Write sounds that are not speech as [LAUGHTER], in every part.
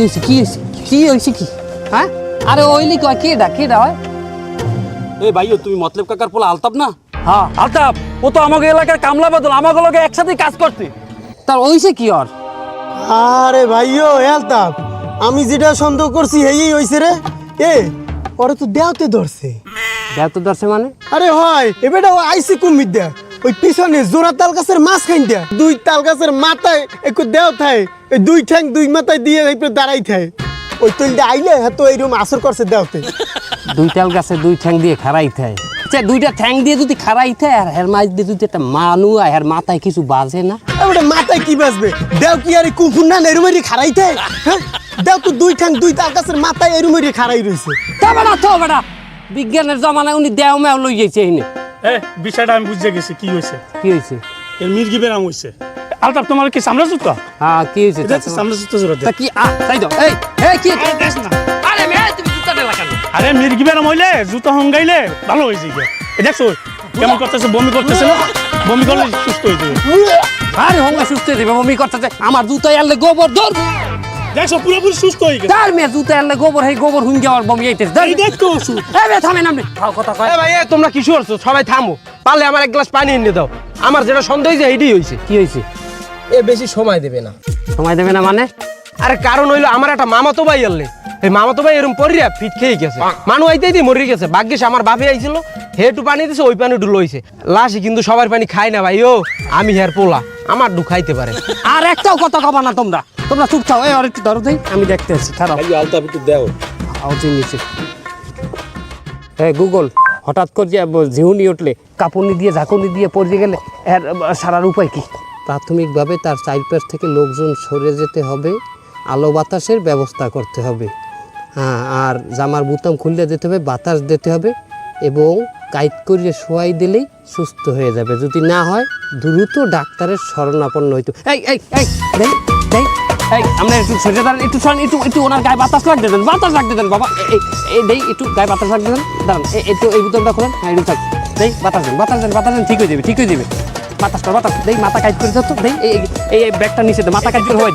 কি হয়েছে? কি হয়েছে? কি হয়েছে কি? হ্যাঁ? আরে ওইলি কয় কে ডা কে ডা হয়? এ ভাইও তুমি মতলব কাকার পোলা আলতাপ না? হ্যাঁ। আলতাপ ও তো আমাকে এলাকার কামলা বদল আমাকে লোকে একসাথে কাজ করতে। তার ওইছে কি ওর? আরে ভাইও হেলতাম আমি যেটা সন্দেহ করছি এই হইছে রে। এ ওরে তো দেওতে ধরছে। দেখ তো দর্শে মানে? আরে হয় এবারে ও আইসি কুমির দেয়া। ওই পিছনে জোড়া তাল গাছের মাছ খাইন দেয়া দুই তাল গাছের মাথায় একটু দেও থায় ওই দুই ঠ্যাং দুই মাথায় দিয়ে দাঁড়াই থায় ওই তৈল আইলে হ্যাঁ তো এইরকম আসর করছে দেওতে দুই তাল গাছে দুই ঠ্যাং দিয়ে খারাইতে হয় আচ্ছা দুইটা ঠ্যাং দিয়ে যদি খারাইতে হয় আর হের মাছ দিয়ে যদি একটা মানু আর হের মাথায় কিছু বাজে না? এবারে মাথায় কি বাজবে? দেও কি আর কুকুর না এরুমেরি খারাই থায় হ্যাঁ? দেও তো দুই ঠ্যাং দুই তাল গাছের মাথায় এরুমেরি খারাই রইছে তা বেটা তো বেটা বিজ্ঞানের জমানায় উনি দেও মেও লই যাইছে এনে। এ বিষয়টা আমি বুঝে গেছি কি হয়েছে? কি হয়েছে? এর মির্গি বেরাম হয়েছে। আলতাপ তোমার কি জুতো হ্যাঁ কি হয়েছে? এটা জুতো কি আ তাই এই এই কি? আরে মে তুমি জুতাটা লাগানো আরে মির্গি বেরাম হইলে জুতো হঙ্গাইলে ভালো হয়েছে গিয়ে দেখছ কেমন করতেছে বমি করতেছে না? বমি করলে সুস্থ হয়ে যাবে। আরে হঙ্গা সুস্থ হয়ে যাবে মমি করতেছে। আমার জুতা এলে গোবর ধর দেখছ পুরোপুরি সুস্থ হয়ে গেছে। তার জুতা এলে গোবর হেই গোবর বমি আইতেছে। ওষুধ। এই বে থামেন আপনি খাও কথা কয়। এ ভাই এ তোমরা কি করছ সবাই থামো। পারলে আমার এক গ্লাস পানি এনে দাও। আমার যেটা সন্দেহ হয়েছে এইটাই হয়েছে কি হয়েছে এ বেশি সময় দেবে না। সময় দেবে না মানে? আরে কারণ হইল আমার একটা মামাতো ভাই আনলে। এই মামাতো ভাই এরকম পরিয়া ফিট খেয়ে গেছে। মানু আইতেই দিয়ে মরে গেছে। ভাগ্যিস আমার বাপে আইছিল। হে একটু পানি দিছে ওই পানি ডুলো হইছে লাশি কিন্তু সবার পানি খায় না ভাই। ও আমি হের পোলা। আমার ডু খাইতে পারে। আর একটাও কথা কবা না তোমরা। তোমরা চুপ থাও। এই আর একটু ধরো দেই। আমি দেখতে আছি খারাপ আলতাপ একটু দেও। নিচে। এই গুগল হঠাৎ করে যে ঝিউনি উঠলে কাপুনি দিয়ে ঝাঁকুনি দিয়ে পড়ে গেলে এর সারার উপায় কি? প্রাথমিকভাবে তার চারপাশ থেকে লোকজন সরে যেতে হবে আলো বাতাসের ব্যবস্থা করতে হবে। হ্যাঁ আর জামার বুতাম খুললে দিতে হবে বাতাস দিতে হবে এবং কাইট করিয়ে শোয়াই দিলেই সুস্থ হয়ে যাবে। যদি না হয় দ্রুত ডাক্তারের শরণাপন্ন হইতো এই এই এই দেই দেই। এই আমরা একটু সরে দাঁড়ান একটু সরেন একটু একটু ওনার গায়ে বাতাস লাগতে দেন বাতাস লাগতে দেন বাবা এই দেই একটু গায়ে বাতাস লাগতে দেন দাঁড়ান এই একটু এই বোতলটা খোলেন হ্যাঁ একটু থাক দেই বাতাস দেন বাতাস দেন বাতাস দেন ঠিক হয়ে যাবে ঠিক হয়ে যাবে বাতাস কর বাতাস দেই মাথা কাজ করে তো দেই এই এই ব্যাগটা নিচে দে মাথা কাজ করে হয়ে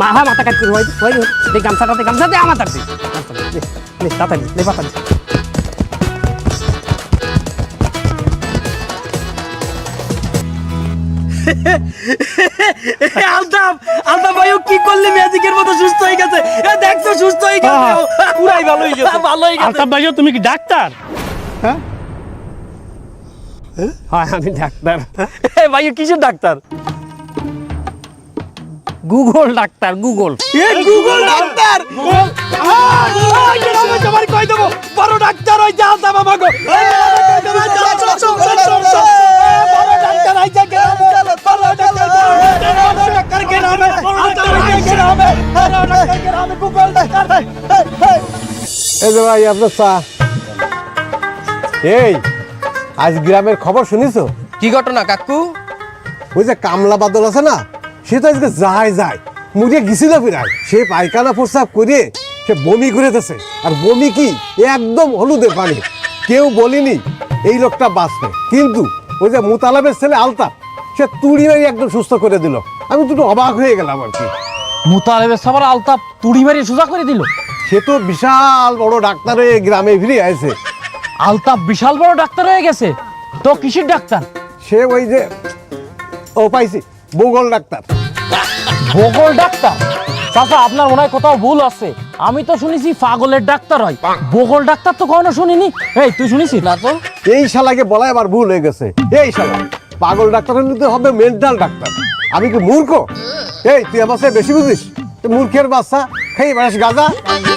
মা হ্যাঁ মাথা কাজ করে হয়ে দে দেই গামছাটাতে গামছা দে আমার তার দে গামছা দে, দে দে তাড়াতাড়ি দে। বাতাস দে আলতাম আলতাম ভাই কি করলে? ম্যাজিকের মতো সুস্থ হয়ে গেছে। এ দেখছ সুস্থ হয়ে গেছে। পুরাই ভালো হয়ে গেছে। ভালো হয়ে আলতাপ ভাইও তুমি কি ডাক্তার? হ্যাঁ? আমি ডাক্তার। এ ভাই কিসের ডাক্তার? Google doctor Google. এ গুগল ডাক্তার! তোমার কই দেবো? বড় ডাক্তার ওই যা আলতাম আমাগো বড় এই যে ভাই আপনার চা। এই আজ গ্রামের খবর শুনিছো? কি ঘটনা কাকু? ওই যে কামলা বাদল আছে না সে তো আজকে যায় যায়। মুড়ে গেছিল সে পায়খানা প্রস্রাব করে সে বমি করেতেছে আর বমি কি? একদম হলুদে পানি। কেউ বলিনি এই লোকটা বাঁচবে। কিন্তু ওই যে মুতালাবের ছেলে আলতাপ সে তুড়ি মারি একদম সুস্থ করে দিল। আমি দুটো অবাক হয়ে গেলাম আর কি। মুতালেবের সবার আলতাপ তুড়ি মারি সোজা করে দিল। সে তো বিশাল বড় ডাক্তার হয়ে গ্রামে ফিরে আছে আলতাপ বিশাল বড় ডাক্তার হয়ে গেছে। তো কিসের ডাক্তার? সে ওই যে ও পাইছি ভূগোল ডাক্তার। বগল ডাক্তার? চাচা আপনার মনে হয় কোথাও ভুল আছে। আমি তো শুনেছি পাগলের ডাক্তার হয়। বগল ডাক্তার তো কখনো শুনিনি? এই তুই শুনিস না তো। এই শালাকে বলা এবার ভুল হয়ে গেছে। এই শালা। পাগল ডাক্তারের নিতে হবে মেন্টাল ডাক্তার। আমি কি মূর্খ? এই তুই আমার সাথে বেশি বুঝিস? তুই মূর্খের বাচ্চা। হেই মানুষ গাজা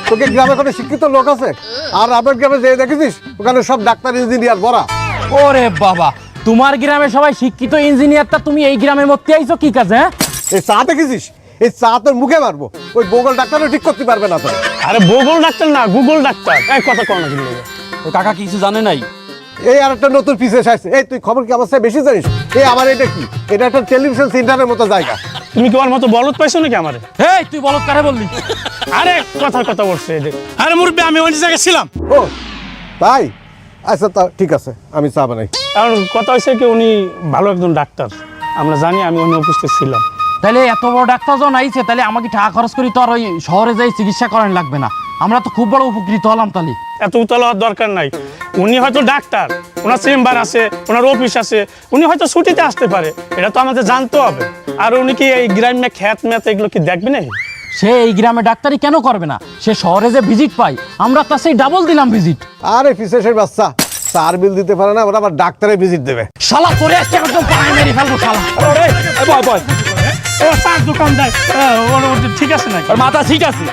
তোকে গ্রামে কোনো শিক্ষিত লোক আছে? আর আপনার গ্রামে যে দেখেছিস? ওখানে সব ডাক্তার ইঞ্জিনিয়ার বড়া। ওরে বাবা তোমার গ্রামে সবাই শিক্ষিত ইঞ্জিনিয়ারটা তুমি এই গ্রামের মধ্যে আইছো কি কাজে হ্যাঁ? এই চা দেখেছিস? এই চা তোর মুখে মারবো। ওই বগল ডাক্তারও ঠিক করতে পারবে না তো আরে বগল ডাক্তার না গুগল ডাক্তার। এই কথা কও না কিন্তু। ও কাকা কিছু জানে নাই? এই আর একটা নতুন পিসে আসছে এই তুই খবর কি আমার চেয়ে বেশি জানিস? এই আমার এটা কি? এটা একটা টেলিভিশন সেন্টারের মতো জায়গা। তুমি কি ওর মতো বলত পাইছো নাকি আমারে? এই তুই বলত কারে বললি? আরে কথার কথা বলছে এই যে। আরে মুরব্বী আমি ওই জায়গায় ছিলাম। ও তাই? আচ্ছা তা ঠিক আছে আমি চা বানাই। কারণ কথা হয়েছে কি উনি ভালো একজন ডাক্তার। আমরা জানি আমি উনি উপস্থিত ছিলাম। তাহলে এত বড় ডাক্তার যখন আইছে তাহলে আমাকে টাকা খরচ করি তো আর ওই শহরে যাই চিকিৎসা করান লাগবে না। আমরা তো খুব বড় উপকৃত হলাম তাহলে। এত উতলা হওয়ার দরকার নাই। উনি হয়তো ডাক্তার ওনার চেম্বার আছে ওনার অফিস আছে উনি হয়তো ছুটিতে আসতে পারে এটা তো আমাদের জানতে হবে। আর উনি কি এই গ্রামে খ্যাত ম্যাথ এগুলো কি দেখবে না সে এই গ্রামে ডাক্তারি কেন করবে না? সে শহরে যে ভিজিট পাই আমরা তার সেই ডাবল দিলাম ভিজিট আরে পিসেসের বাচ্চা চার বিল দিতে পারে না ওরা আবার ডাক্তারে ভিজিট দেবে। শালা করে একটা একদম পায়ে মেরে ফেলব শালা। আরে, বয় বয়। ও চার ওর- ওর ঠিক আছে নাকি? আর মাথা ঠিক আছে।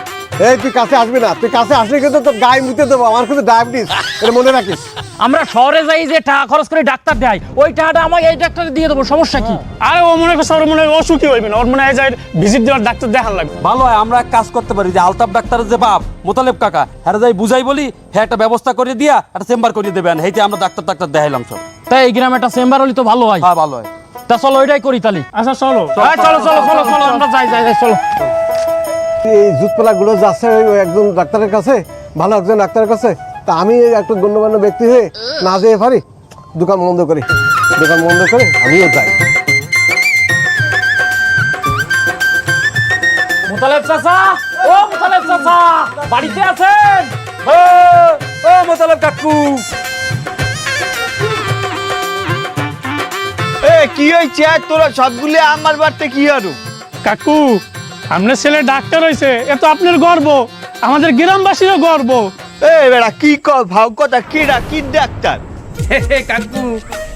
এই তুই কাছে আসবি না তুই কাছে আসলে কিন্তু তোর গায়ে মুতে দেবো আমার কিন্তু ডায়াবেটিস এটা মনে রাখিস। আমরা শহরে যাই যে টাকা খরচ করে ডাক্তার দেয় ওই টাকাটা আমাকে এই ডাক্তারে দিয়ে দেবো সমস্যা কি? আরে ও মনে করছে ওর মনে হয় অসুখী হইবে না ওর মনে হয় যায় ভিজিট দেওয়ার ডাক্তার দেখার লাগবে। ভালো হয় আমরা এক কাজ করতে পারি যে আলতাফ ডাক্তারের যে বাপ মোতালেব কাকা হ্যাঁ যাই বুঝাই বলি হ্যাঁ একটা ব্যবস্থা করে দিয়া একটা চেম্বার করে দেবেন হেইতে আমরা ডাক্তার ডাক্তার দেখাইলাম সব। তাই এই গ্রামে একটা চেম্বার হলে তো ভালো হয়। হ্যাঁ ভালো হয়। তা চলো ওইটাই করি তালি আচ্ছা চলো হ্যাঁ চলো চলো চলো চলো আমরা যাই যাই যাই, চলো। এই জুতপালা গুলো যাচ্ছে একজন ডাক্তারের কাছে ভালো একজন ডাক্তারের কাছে তা আমি একটা গণ্যমান্য ব্যক্তি হয়ে না যেয়ে পারি দোকান বন্ধ করি। দোকান বন্ধ করে আমিও যাই। মুতালেব চাচা ও মুতালেব চাচা বাড়িতে আছেন? ও ও মোতালেব কাকু। এ কি হয়েছে তোরা সবগুলি আমার বাড়িতে কি আরও? কাকু আপনার ছেলে ডাক্তার হয়েছে এ তো আপনার গর্ব আমাদের গ্রামবাসীরও গর্ব। এ বেড়া কি কর ভাও কথা কি কি ডাক্তার? কাকু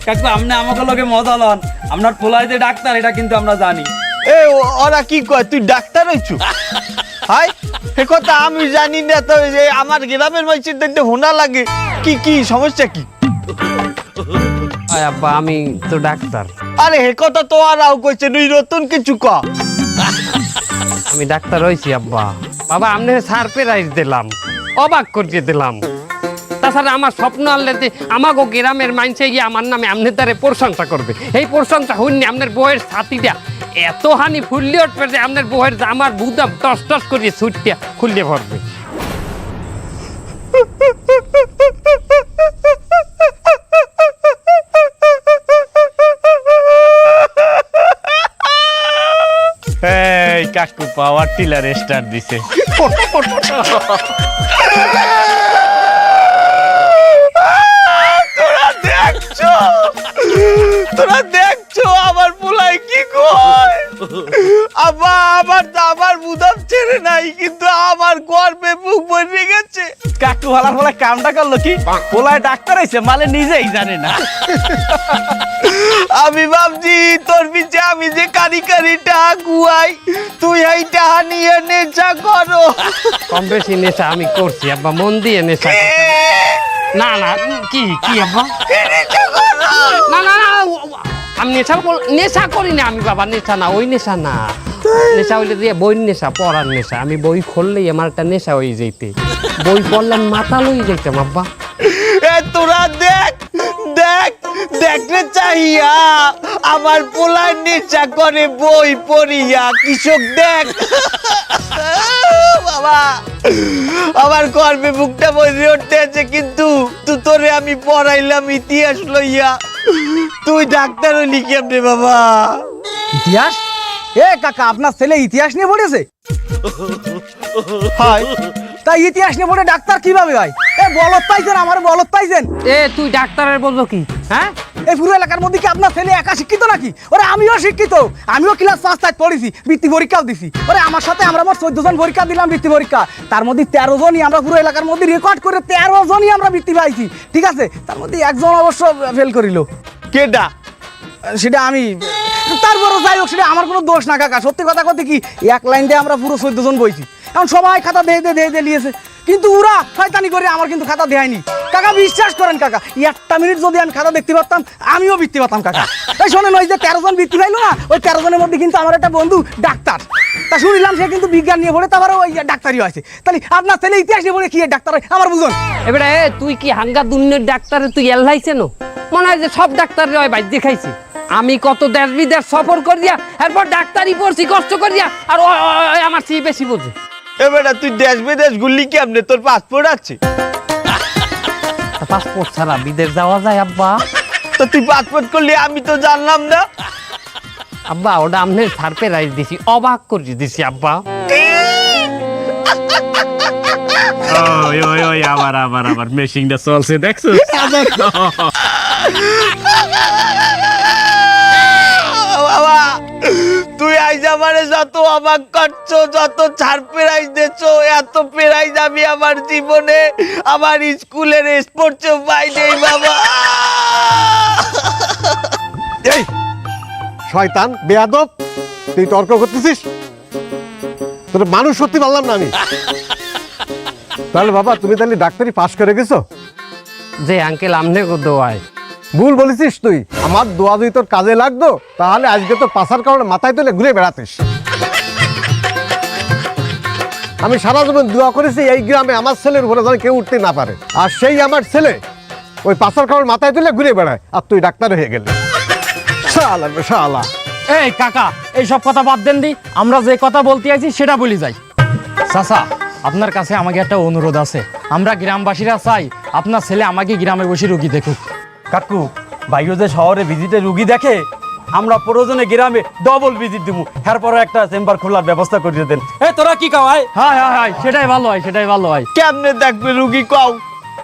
কাকু আপনি আমাকে লগে মজা লন। আপনার পোলাই যে ডাক্তার এটা কিন্তু আমরা জানি। এ ও- ওরা কি কয় তুই ডাক্তার হইছু? [LAUGHS] হাই সে কথা আমি জানি না তো যে আমার গ্রামের মানুষের দেখতে হোনা লাগে। কি কি সমস্যা কি? আয় আব্বা আমি তো ডাক্তার। আরে হে কথা তো আর কইছে তুই নতুন কিছু ক আমি ডাক্তার হয়েছি আব্বা। বাবা আপনি সারপ্রাইজ দিলাম, অবাক করিয়ে দিলাম। তাছাড়া আমার স্বপ্ন আনলে যে আমাকে গ্রামের মানুষে গিয়ে আমার নামে আপনি তারে প্রশংসা করবে। এই প্রশংসা হইনি আপনার বউয়ের ছাতিটা। এত হানি ফুললে উঠবে যে আপনার বউয়ের আমার বুদাম টস টস করিয়ে ছুটিয়া খুললে ভরবে। এই কাকু পাওয়ার টিলার স্টার দিছে। তোরা দেখছ? তোরা দেখছ আমার পোলাই কি কয়? আবার আবার আমার বুদাম ছেড়ে নাই কিন্তু আমার গর্বে বুক ভরে গেছে। কাকু হালার ফলে কামটা করল কি? পোলায় ডাক্তার হয়েছে মানে নিজেই জানে না। আমি ভাবছি তোর পিছে আমি যে কারি কারি টাকা কুয়াই তুই এই টাকা নিয়ে নেচা করো। কম বেশি নেশা আমি করছি আব্বা মন দিয়ে নেশা না না কি কি আব্বা? না না না আমি নেশা বল- নেশা করি না আমি বাবা নেশা না ওই নেশা না। নেশা হইলে দিয়ে বই নেশা পড়ার নেশা। আমি বই খুললেই আমার একটা নেশা হয়ে যেতে বই পড়লাম মাথা লই যেতাম আব্বা। এ তোরা দেখ! দেখলে চাহিয়া আমার পোলার নেচা করে বই পড়িয়া কৃষক দেখ। বাবা আমার গর্বে বুকটা বসে উঠতে আছে কিন্তু তুই তোরে আমি পড়াইলাম ইতিহাস লইয়া। তুই ডাক্তার হলি কেমনে বাবা? ইতিহাস? এ কাকা আপনার ছেলে ইতিহাস নিয়ে পড়েছে? হয়। তাই ইতিহাস নিয়ে পড়ে ডাক্তার কীভাবে হয়? এ বলত পাইছেন আমার বলত পাইছেন। এ তুই ডাক্তারের বলব কি? হ্যাঁ? এই পুরো এলাকার মধ্যে কি আপনার ছেলে একা শিক্ষিত নাকি? ওরে আমিও শিক্ষিত। আমিও ক্লাস পাঁচ তাই পড়েছি বৃত্তি পরীক্ষাও দিছি। ওরে আমার সাথে আমরা মোট চোদ্দ জন পরীক্ষা দিলাম বৃত্তি পরীক্ষা। তার মধ্যে তেরো জনই আমরা পুরো এলাকার মধ্যে রেকর্ড করে তেরো জনই আমরা বৃত্তি পাইছি। ঠিক আছে? তার মধ্যে একজন অবশ্য ফেল করিল। কেডা? সেটা আমি তারপরও যাই হোক সেটা আমার কোনো দোষ না কাকা। সত্যি কথা কথা কি এক লাইন দিয়ে আমরা পুরো চোদ্দ জন বইছি। এখন সবাই খাতা দিয়ে দিয়ে দিয়ে দিয়ে নিয়েছে কিন্তু ওরা শয়তানি করে আমার কিন্তু খাতা দেয়নি। কাকা, বিশ্বাস করেন কাকা একটা মিনিট যদি আমি খাতা দেখতে পারতাম, আমিও বৃত্তি পারতাম কাকা। এই শোনেন, ওই যে তেরো জন বৃত্তি পাইলো না ওই তেরো জনের মধ্যে কিন্তু আমার একটা বন্ধু ডাক্তার। তা শুনিলাম সে কিন্তু বিজ্ঞান নিয়ে পড়ে তারপরে ওই ডাক্তারই হয়েছে। তাহলে আপনার ছেলে ইতিহাস নিয়ে পড়ে কি ডাক্তার হয়? আমার বুঝুন এবারে তুই কি হাঙ্গা দুনিয়ার ডাক্তারে তুই এল্লাইছে নো? মনে হয় যে সব ডাক্তার হয় বাইর খাইছে। আমি কত দেশ বিদেশ সফর করিয়া, এরপর ডাক্তারি পড়ছি, কষ্ট করিয়া, আর আমার চেয়ে বেশি বোঝে। এবারে তুই দেশ বিদেশ ঘুরলি কেমনে? তোর পাসপোর্ট আছে? পাসপোর্ট ছাড়া বিদেশ যাওয়া যায় আব্বা। তো তুই পাসপোর্ট করলি আমি তো জানলাম না। আব্বা ওটা আমনের সারপ্রাইজ দিছি অবাক করে দিছি আব্বা। ওই ওই ওই আবার আবার আবার মেশিংটা চলছে দেখছ বাবা তুই আইজ আমারে যত অবাক করছ যত ছাড় পেরাইজ দেছো এত পেরাইজ আমি আমার জীবনে আমার স্কুলের স্পোর্টসেও পাই নেই বাবা। এই শয়তান বেয়াদব তুই তর্ক করতেছিস? তোর মানুষ সত্যি পারলাম না আমি। তাহলে বাবা তুমি তাহলে ডাক্তারি পাশ করে গেছো? যে আঙ্কেল আমনে দোয়ায়। ভুল বলেছিস তুই। আমার দোয়া যদি তোর কাজে লাগতো, তাহলে আজকে তো পাশার কারণে মাথায় তুলে ঘুরে বেড়াতিস। আমি সারা জীবন দোয়া করেছি, এই গ্রামে আমার ছেলের উপরে যেন কেউ উঠতে না পারে। আর সেই আমার ছেলে ওই পাশার কারণে মাথায় তুলে ঘুরে বেড়ায়, আর তুই ডাক্তার হয়ে গেলি। শালা শালা। এই কাকা এই সব কথা বাদ দেন দি। আমরা যে কথা বলতে আইছি, সেটা বলি যাই। চাচা, আপনার কাছে আমাকে একটা অনুরোধ আছে। আমরা গ্রামবাসীরা চাই আপনার ছেলে আমাকে গ্রামে বসে রুগী দেখুক। কাকু ভাইও যে শহরে ভিজিটে রুগী দেখে আমরা প্রয়োজনে গ্রামে ডবল ভিজিট দিব এরপরও একটা চেম্বার খোলার ব্যবস্থা করে দেন। এ তোরা কি কাওয়াই হ্যাঁ হ্যাঁ হ্যাঁ সেটাই ভালো হয় সেটাই ভালো হয়। কেমনে দেখবে রুগী কও?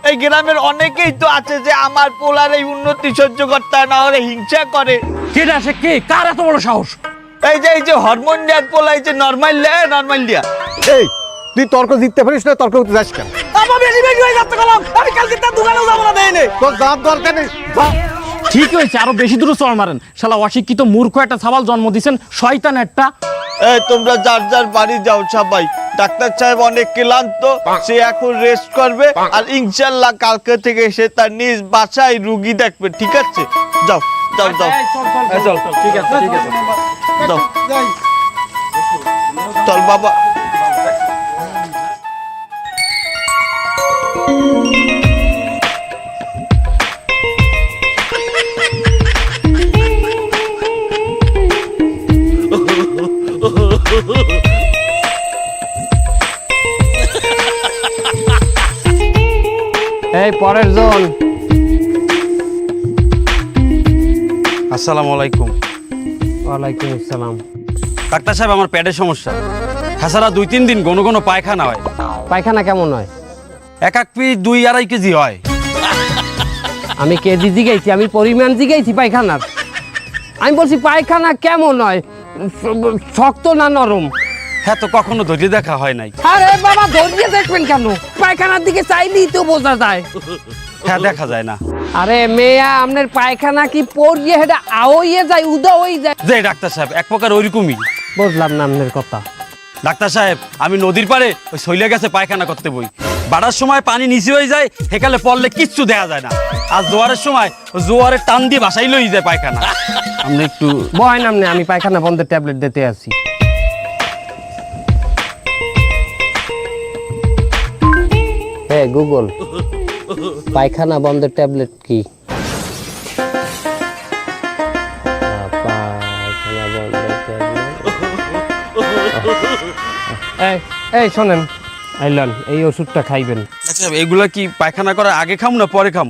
এই গ্রামের অনেকেই তো আছে যে আমার পোলার এই উন্নতি সহ্য করতে না হলে হিংসা করে। কেটা সে কে? কার এত বড় সাহস? এই যে এই যে হরমোন দেওয়ার পোলা এই যে নর্মাল দেয় নর্মাল দিয়া। এই তুই তর্ক জিততে পারিস না তর্ক করতে যাস কেন? বেশি বেশি হয়ে যাচ্ছে কলম আমি কালকে তার দোকানেও যাব না দেয়নি তোর যাওয়ার দরকার নেই। যা। ঠিক হয়েছে আরও বেশি দূরে চড় মারেন। শালা অশিক্ষিত মূর্খ একটা সাবাল জন্ম দিছেন শয়তান একটা। এই তোমরা যার যার বাড়ি যাও সবাই। ডাক্তার সাহেব অনেক ক্লান্ত সে এখন রেস্ট করবে আর ইনশাল্লাহ কালকে থেকে সে তার নিজ বাসায় রুগী দেখবে ঠিক আছে? যাও যাও যাও। ঠিক আছে ঠিক আছে। যাও। চল বাবা। এই পরের জন। আসসালামু আলাইকুম। ওয়ালাইকুম আসসালাম। ডাক্তার সাহেব আমার পেটের সমস্যা। হাসারা দুই তিন দিন ঘন ঘন পায়খানা হয়। পায়খানা কেমন হয়? এক এক পিস দুই আড়াই কেজি হয়। আমি কেজি জিগাইছি আমি পরিমাণ জিগাইছি পায়খানার। আমি বলছি পায়খানা কেমন হয়? শক্ত না নরম? হ্যাঁ তো কখনো ধৈর্য দেখা হয় নাই। আরে বাবা ধরিয়ে দেখবেন কেন? পায়খানার দিকে চাইলেই তো বোঝা যায়। হ্যাঁ দেখা যায় না। আরে মেয়া আপনার পায়খানা কি পড়িয়ে হেটা আওইয়ে যায় উদা হয়ে যায়? যে ডাক্তার সাহেব এক প্রকার ওইরকমই। বুঝলাম না আপনার কথা। ডাক্তার সাহেব আমি নদীর পাড়ে ওই শৈলে গেছে পায়খানা করতে বই। বাড়ার সময় পানি নিচে হয়ে যায় হেকালে পড়লে কিচ্ছু দেখা যায় না। আর জোয়ারের সময় জোয়ারের টান দিয়ে বাসাই লই যায় পায়খানা। আমরা একটু বয় নামনে আমি পায়খানা বন্ধের ট্যাবলেট দিতে আছি। হ্যাঁ গুগল পায়খানা বন্ধের ট্যাবলেট কি? এই শোনেন। আইলন এই ওষুধটা খাইবেন। আচ্ছা এগুলা কি পায়খানা করার আগে খাম না পরে খাম?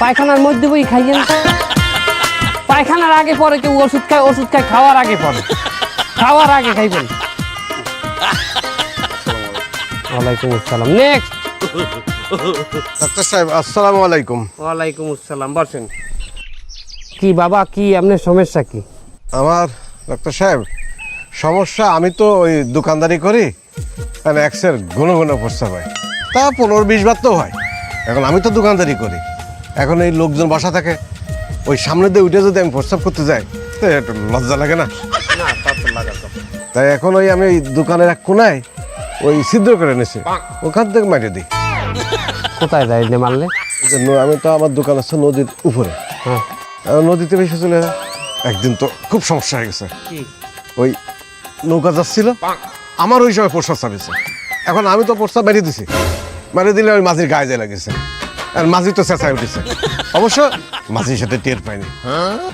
পায়খানার মধ্যে বই খাইয়েন। পায়খানার আগে পরে কেউ ওষুধ খায় ওষুধ খায় খাওয়ার আগে পরে। খাওয়ার আগে খাইবেন। ওয়ালাইকুম আসসালাম। নেক্সট ডাক্তার সাহেব আসসালামু আলাইকুম। ওয়ালাইকুম আসসালাম বসেন। কি বাবা কি আপনার সমস্যা কি? আমার ডাক্তার সাহেব সমস্যা আমি তো ওই দোকানদারি করি। মানে এক্সের ঘন ঘন প্রস্তাব হয়। তা পনেরো বিশ বার তো হয়। এখন আমি তো দোকানদারি করি। এখন এই লোকজন বাসা থাকে ওই সামনে দিয়ে উঠে যদি আমি প্রস্তাব করতে যাই তো একটু লজ্জা লাগে না? তাই এখন ওই আমি ওই দোকানের এক কোনায় ওই ছিদ্র করে এনেছে ওখান থেকে মারিয়ে দিই। কোথায় যায় নে মারলে? যে আমি তো আমার দোকান আছে নদীর উপরে। হ্যাঁ। নদীতে বেশি চলে যায়। একদিন তো খুব সমস্যা হয়ে গেছে। ওই নৌকা যাচ্ছিল। আমার ওই সময় প্রস্তাব চালিয়েছে এখন আমি তো প্রস্তাব মেরিয়ে দিছি। মেরিয়ে দিলে ওই মাঝির গায়ে যায় লাগিয়েছে আর মাঝি তো চেঁচায় উঠেছে। অবশ্য মাঝির সাথে টের পাইনি।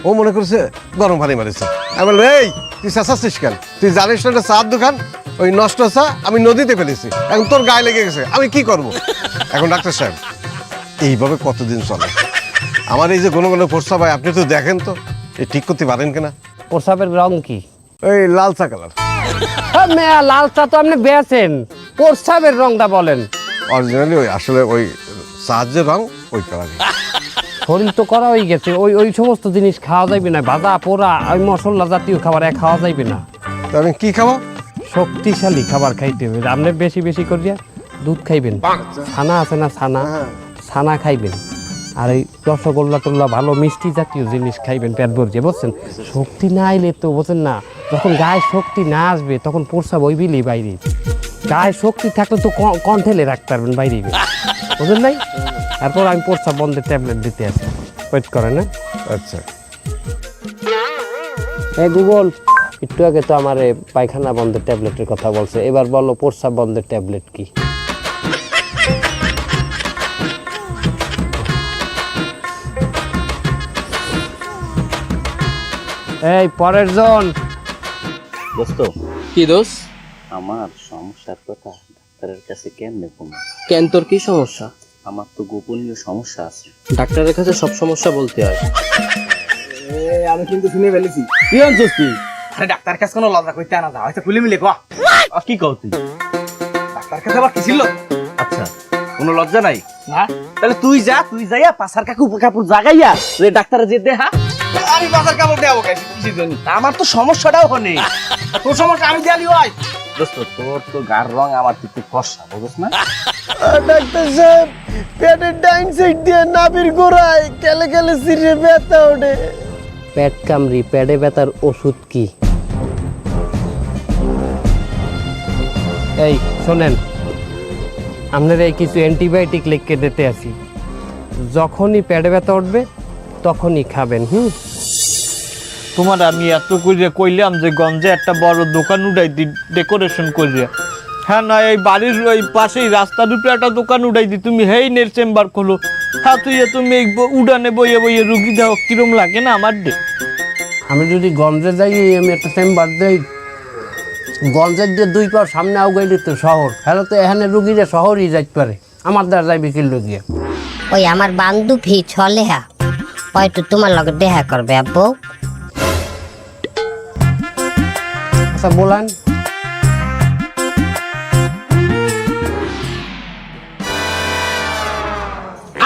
ও মনে করছে গরম পানি মারিছে। আমি বললাম, এই তুই চেঁচাচ্ছিস কেন? তুই জানিস না চার দোকান? ওই নষ্ট চা আমি নদীতে ফেলেছি। এখন তোর গায়ে লেগে গেছে। আমি কি করব? এখন ডাক্তার সাহেব এইভাবে কতদিন চলে? আমার এই যে কোনো কোনো প্রস্তাব হয় আপনি তো দেখেন তো। এ ঠিক করতে পারেন কিনা? প্রসাবের রং কি? এই লাল চা কালার। লাল চা তো আপনি বেছেন রংটা বলেন। অরিজিনালি ওই আসলে ওই যে রং ওই কালারই। শরীর তো করা হয়ে গেছে। ওই ওই সমস্ত জিনিস খাওয়া যাইবে না। ভাজা পোড়া ওই মশলা জাতীয় খাবার এক খাওয়া যাইবে না। তা আমি কি খাব? শক্তিশালী খাবার খাইতে হবে। আপনি বেশি বেশি করিয়া দুধ খাইবেন। ছানা আছে না ছানা? ছানা খাইবেন। আর এই রসগোল্লা টোল্লা ভালো মিষ্টি জাতীয় জিনিস খাইবেন পেট ভরছে বুঝছেন? শক্তি না আইলে তো বোঝেন না যখন গায়ে শক্তি না আসবে তখন প্রসাব ওই বিলি বাইরে। গায়ে শক্তি থাকলে তো কণ্ঠেলে রাখতে পারবেন বাইরে। বুঝলেন নাই? তারপর আমি প্রসাব বন্ধের ট্যাবলেট দিতে আসি। ওয়েট করে না আচ্ছা। এ গুগল একটু আগে তো আমার পায়খানা বন্ধের ট্যাবলেটের কথা বলছে। এবার বলো প্রস্রাব বন্ধের ট্যাবলেট কি? এই পরের জন। দোস্ত? কি দোষ আমার সমস্যার কথা ডাক্তারের কাছে কেমনে কমে কেন তোর কি সমস্যা? আমার তো গোপনীয় সমস্যা আছে। ডাক্তারের কাছে সব সমস্যা বলতে হয়। আমি কিন্তু শুনে ফেলেছি। কি আনছিস তুই? আরে ডাক্তার কাছে কোনো লজ্জা করতে আনা যা হয়তো খুলে মিলে কো কি কও তুই? ডাক্তার কাছে আবার কি ছিল আচ্ছা কোনো লজ্জা নাই? না। তাহলে তুই যা তুই যাইয়া পাশার কাকু কাপড় জাগাইয়া যে ডাক্তারে যে দেহা আমি পাশার কাপড় দেবো কিসের জন্য? আমার তো সমস্যাটাও হনে [LAUGHS] তোর সমস্যা আমি দেয়ালি হয় দোস্ত তোর তো গার রং আমার একটু ফর্সা বুঝছ না? ডাক্তার সাহেব পেটের ডাইন সাইড দিয়ে নাভির গোড়ায় কেলে কেলে সিরে ব্যথা ওঠে। পেট কামড়ি পেটে ব্যথার ওষুধ কি? এই শোনেন আপনারা এই কিছু অ্যান্টিবায়োটিক লিখকে দিতে আসি। যখনই পেটে ব্যথা উঠবে তখনই খাবেন হুম? তোমার আমি এত কইরে কইলাম যে গঞ্জে একটা বড় দোকান উঠাই দি ডেকোরেশন করিয়া হ্যাঁ না এই বাড়ির ওই পাশেই রাস্তার উপরে একটা দোকান উঠাই দি তুমি হেই নের চেম্বার খোলো। হ্যাঁ তুই তুমি এই উড়ানে বইয়ে বইয়ে রুগী দাও কিরম লাগে না আমার দে? আমি যদি গঞ্জে যাই আমি একটা চেম্বার দেই। গঞ্জের যে দুই পাও সামনে আউগাইলে তো শহর হ্যালো তো এখানে রুগীরা শহরই যাইতে পারে। আমার দ্বারা যাইবে কিলো দিয়ে ওই আমার বান্ধবী ছলেহা হয়তো তোমার লগে দেখা করবে আব্বু। আচ্ছা বলান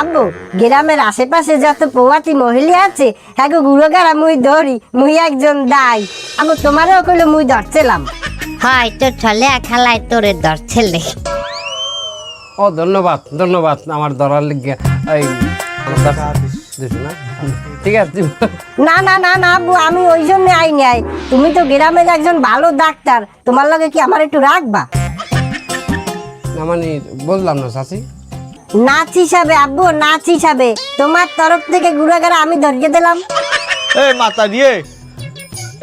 আব্বু গ্রামের আশেপাশে যত প্রবাসী মহিলা আছে হ্যাঁ গুড়োগারা মুই ধরি মুই একজন দাই। আব্বু তোমারও কইলে মুই ধরছিলাম। হয় তোর ছলে খালায় তোরে ধরছিলে। ও ধন্যবাদ ধন্যবাদ আমার ধরার লিগে এই ঠিক আছে। না না না না আব্বু আমি ওই জন্য আই। তুমি তো গ্রামের একজন ভালো ডাক্তার তোমার লগে কি আমার একটু রাখবা না মানে বললাম না চাচি। নাচ হিসাবে আব্বু নাচ হিসাবে। তোমার তরফ থেকে গুড়াগারা আমি ধরিয়ে দিলাম। এই মাতা দিয়ে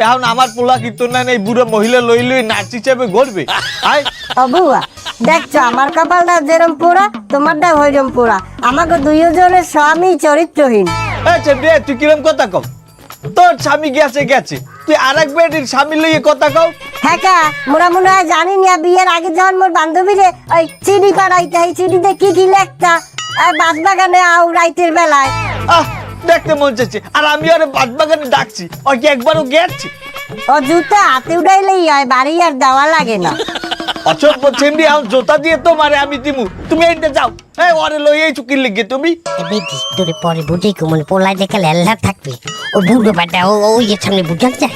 এখন আমার পোলা কীর্তন না এই বুড়ো মহিলা লই লই নাচ হিসাবে গড়বে। আয়। দেখছ আমার কপালটা যেরম পোড়া তোমারটা ওইরম পোড়া আমাকে দুইজনের স্বামী চরিত্রহীন। আচ্ছা রে তুই কিরম কথা কও? তোর স্বামী গেছে গেছে। তুই আর এক বেটির স্বামী লইয়ে কথা কও। হ্যাঁ কা? মোরা মনে হয় জানি না বিয়ের আগে যখন মোর বান্ধবীরে ওই চিড়ি পাড়াইতে এই চিড়িতে কি কি লেখতা আর বাস বাগানে আও রাইতের বেলায়। আহ দেখতে মন চাচ্ছে আর আমি আরে বাদ বাগানে ডাকছি কি একবারও গেছি? ও জুতা হাতে উঠাইলেই হয় বাড়ি আর দেওয়া লাগে না। অচম্প ছেমড়ি এখন জোতা দিয়ে তো মারে আমি দিমু। তুমি এইটা যাও। হ্যাঁ ওরে লইয়েই চুকির লিগে তুমি। বেটি তোরে পরে বুঝি কুমন পোলাই দেখে লেল্লা থাকবে। ও বুড়ো বাটা ও ওই যে সামনে বুঝান যায়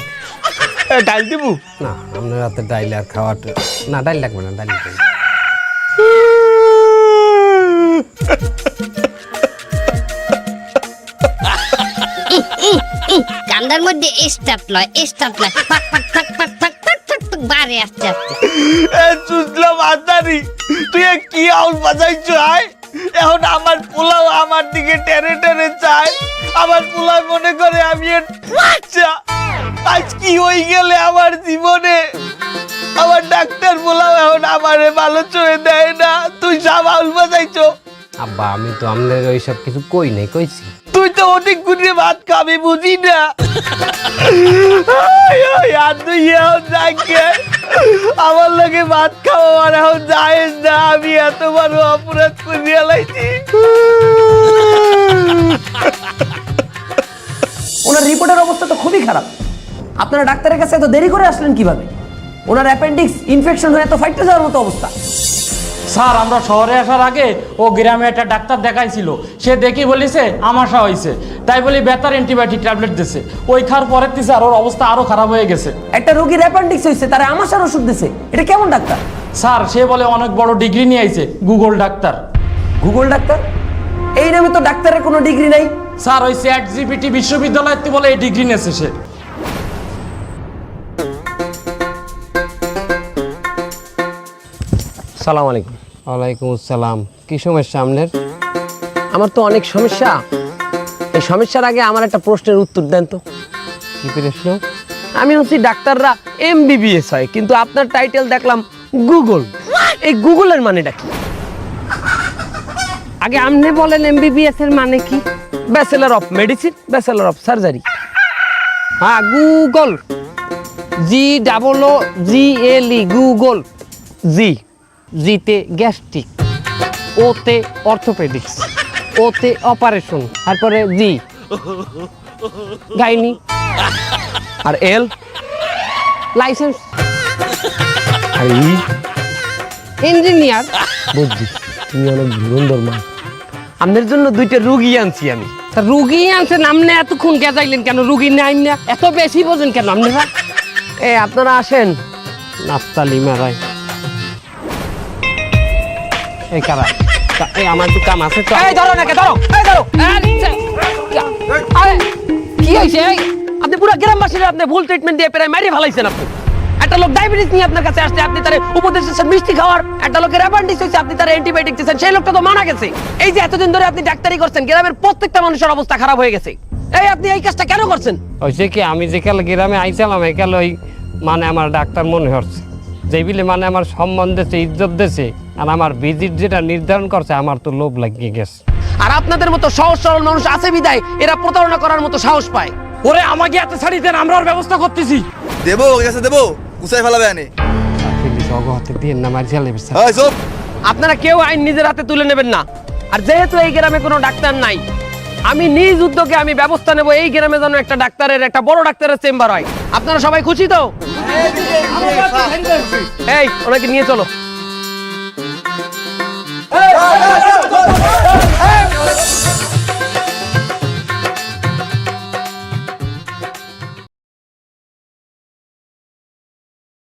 এ, ডাল দিমু? না আপনার রাতে ডাইল আর খাওয়াটা না ডাইল লাগবে না ডাইল লাগবে [LAUGHS] কান্দার মধ্যে স্টার্ট লয় স্টার্ট লয়। ফাক ফাক ফাক ফাক ফাক ফাক ফাক ফাক বারে আস্তে আস্তে এ চুজলা মাতারি তুই এ কি আউল বাজাইছ আয় এখন আমার পোলাও আমার দিকে টেনে টেনে চায়। আমার পোলাও মনে করে আমি বাচ্চা। আজ কি হয়ে গেলে আমার জীবনে? আমার ডাক্তার পোলাও এখন আমারে ভালো চয়ে দেয় না। তুই সব আউল বাজাইছ। আব্বা আমি তো আপনার ওইসব কিছু কই নাই কইছি। তুই তো অনেক গুণে ভাত খাবি, বুঝি না? আমার লগে ভাত খাওয়া আর এখন যাইস না, আমি এত বড় অপরাধ করিয়া লাইছি ওনার রিপোর্টের অবস্থা তো খুবই খারাপ। আপনারা ডাক্তারের কাছে এত দেরি করে আসলেন কীভাবে? ওনার অ্যাপেন্ডিক্স ইনফেকশন হয়ে তো ফাইটে যাওয়ার মতো অবস্থা। স্যার আমরা শহরে আসার আগে ও গ্রামে একটা ডাক্তার দেখাইছিল। সে দেখি বলিছে আমাশা হয়েছে তাই বলি বেতার অ্যান্টিবায়োটিক ট্যাবলেট দিছে। ওই খাওয়ার পরের স্যার ওর অবস্থা আরও খারাপ হয়ে গেছে। একটা রোগীর অ্যাপেন্ডিক্স হয়েছে তারা আমাশার ওষুধ দিছে। এটা কেমন ডাক্তার? স্যার সে বলে অনেক বড় ডিগ্রি নিয়ে আইছে গুগল ডাক্তার। Google doctor? এই নামে তো ডাক্তারের কোনো ডিগ্রি নাই? স্যার ওই চ্যাট জিপিটি বিশ্ববিদ্যালয় থেকে বলে এই ডিগ্রি নিয়েছে সে। সালাম আলাইকুম। ওয়ালাইকুম আসসালাম। কি সমস্যা আপনার? আমার তো অনেক সমস্যা। এই সমস্যার আগে আমার একটা প্রশ্নের উত্তর দেন তো। কি প্রশ্ন? আমি হচ্ছি ডাক্তাররা এমবিবিএস হয় কিন্তু আপনার টাইটেল দেখলাম গুগল। এই গুগলের মানেটা কি? আগে আপনি বলেন এমবিবিএস এর মানে কি? Bachelor of medicine bachelor of surgery হ্যাঁ Google. G double O G L E Google. G জিতে গ্যাস্ট্রিক ওতে অর্থোপেডিক্স ওতে অপারেশন তারপরে জি। গাইনি। আর এল? লাইসেন্স। আর ই? ইঞ্জিনিয়ার। বুঝছি তুমি অনেক ধুরন্ধর মা। আপনার জন্য দুইটা রুগী আনছি আমি। রুগী আনছেন আপনি এতক্ষণ গেজাইলেন কেন? রুগী নাই না এত বেশি বোঝেন কেন আপনারা? এ আপনারা আসেন। নাস্তালি মারাই এই কারা? এই আমার একটু কাম আছে তো। এই ধরো নাকি ধরো। এই ধরো। আরে, কি এই? আপনি পুরো গ্রামবাসীরা আপনি ভুল ট্রিটমেন্ট দিয়ে প্রায় মারিয়ে ফেলাইছেন আপনি। একটা লোক ডায়াবেটিস নিয়ে আপনার কাছে আসছে আপনি তার উপদেশ দিচ্ছেন মিষ্টি খাওয়ার একটা লোকের অ্যাপেন্ডিক্স হয়েছে আপনি তার অ্যান্টিবায়োটিক দিচ্ছেন সেই লোকটা তো মারা গেছে। এই যে এতদিন ধরে আপনি ডাক্তারি করছেন গ্রামের প্রত্যেকটা মানুষের অবস্থা খারাপ হয়ে গেছে। এই আপনি এই কাজটা কেন করছেন? হয়েছে কি আমি যে কাল গ্রামে আইছিলাম একাল ওই মানে আমার ডাক্তার মনে হচ্ছে। যে বিলে মানে আমার সম্মান দিয়েছে ইজ্জত দিয়েছে আর আমার ভিজিট যেটা নির্ধারণ করছে আমার তো লোভ লাগিয়ে গেছে। আর আপনাদের মতো সহজ সরল মানুষ আছে বিদায় এরা প্রতারণা করার মতো সাহস পায়। ওরে আমাকে এত ছাড়ি দেন আমরা ওর ব্যবস্থা করতেছি। দেবো ওর কাছে দেবো ফেলাবে আনে আপনারা কেউ আইন নিজের হাতে তুলে নেবেন না। আর যেহেতু এই গ্রামে কোনো ডাক্তার নাই আমি নিজ উদ্যোগে আমি ব্যবস্থা নেব এই গ্রামে যেন একটা ডাক্তারের একটা বড় ডাক্তারের চেম্বার হয়। আপনারা সবাই খুশি তো? এই ওনাকে নিয়ে চলো